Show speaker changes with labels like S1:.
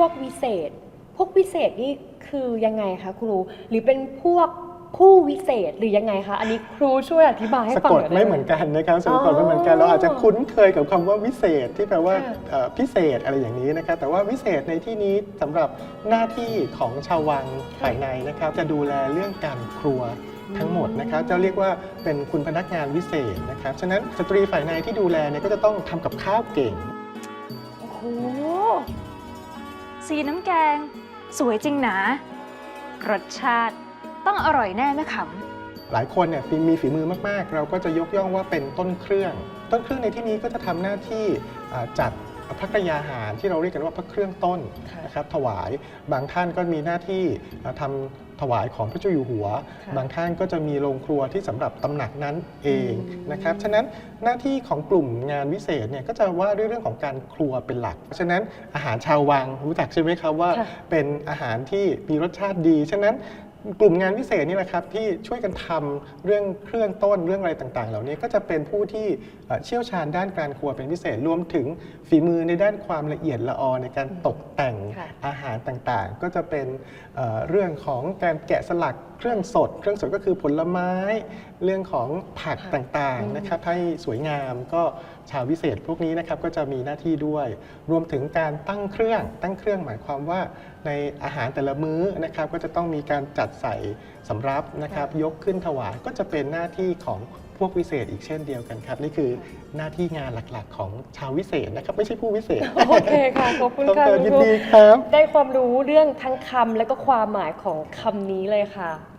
S1: วกวิเศษ พวกวิเศษนี่คือยังไงคะครู หรือเป็นพวกผู้วิเศษหรือยังไงคะ อันนี้ครูช่วยอธิบายให้
S2: สะ
S1: ฟัง
S2: ก
S1: ห
S2: ด
S1: น่อยได้
S2: ไม่เหมือนกันนะครับสะกดไม่เหมือนกัน
S1: อ๋อ
S2: เราอาจจะคุ้นเคยกับคำว่าวิเศษที่แปลว่า
S1: ค่ะ
S2: เอ่อพิเศษอะไรอย่างนี้นะครับแต่ว่าวิเศษในที่นี้สำหรับหน้าที่ของชาววังฝ่ายในนะครับ จะดูแลเรื่องการครัวทั้งหมดนะครับจะเรียกว่าเป็นคุณพนักงานวิเศษนะครับฉะนั้นสตรีฝ่ายในที่ดูแลเนี่ยก็จะต้องทำกับข้าวเก่ง
S3: โอ้โห สีน้ำแกง สวยจริงนะรสชาติต้องอร่อยแน่แม่ข
S2: หลายคนเนี่ยมีฝีมือมากๆ เราก็จะยกย่องว่าเป็นต้นเครื่อง ต้นเครื่องในที่นี้ก็จะทำหน้าที่จัดพระกยาหารที่เราเรียกกันว่าพระเครื่องต้นนะครับถวายบางท่านก็มีหน้าที่ทำทำ ถวายของพระเจ้าอยู่หัว
S1: ค่ะ
S2: บางท่านก็จะมีโรงครัวที่สำหรับตำหนักนั้นเอง
S1: อืม
S2: นะครับฉะนั้นหน้าที่ของกลุ่มงานวิเศษเนี่ยก็จะว่าด้วยเรื่องของการครัวเป็นหลักฉะนั้นอาหารชาววังรู้จักใช่ไหมครับว่า
S1: ค่ะ
S2: เป็นอาหารที่มีรสชาติดี ฉะนั้นกลุ่มงานพิเศษนี่แหละครับที่ช่วยกันทำเรื่องเครื่องต้นเรื่องอะไรต่าง ๆ เหล่านี้ก็จะเป็นผู้ที่เอ่อเชี่ยวชาญด้านการครัวเป็นพิเศษรวมถึงฝีมือในด้านความละเอียดละออในการตกแต่ง
S1: ค่ะ
S2: อาหาร ต่างๆ ก็จะเป็นเอ่อเรื่องของการแกะสลักเครื่องสด เครื่องสดก็คือผลไม้ เรื่องของผัก
S1: ค่ะ
S2: ต่าง
S1: อืม
S2: ๆนะครับให้สวยงามก็ชาววิเศษพวกนี้นะครับก็จะมีหน้าที่ด้วย รวมถึงการตั้งเครื่อง ตั้งเครื่องหมายความว่าในอาหารแต่ละมื้อนะครับก็จะต้องมีการจัดใส่สำรับนะครับยกขึ้นถวายก็จะเป็นหน้าที่ของพวกวิเศษอีกเช่นเดียวกันครับ นี่คือหน้าที่งานหลักๆ ของชาววิเศษนะครับ ไม่ใช่ผู้วิเศษ
S1: โอเคค่ะ ขอบคุณ
S2: ต้อง
S1: ค่ะ
S2: เกิด
S1: คุณ
S2: ยิน
S1: ครู
S2: ดีครับ
S1: ได้ความรู้เรื่องทั้งคำและก็ความหมายของคำนี้เลยค่ะ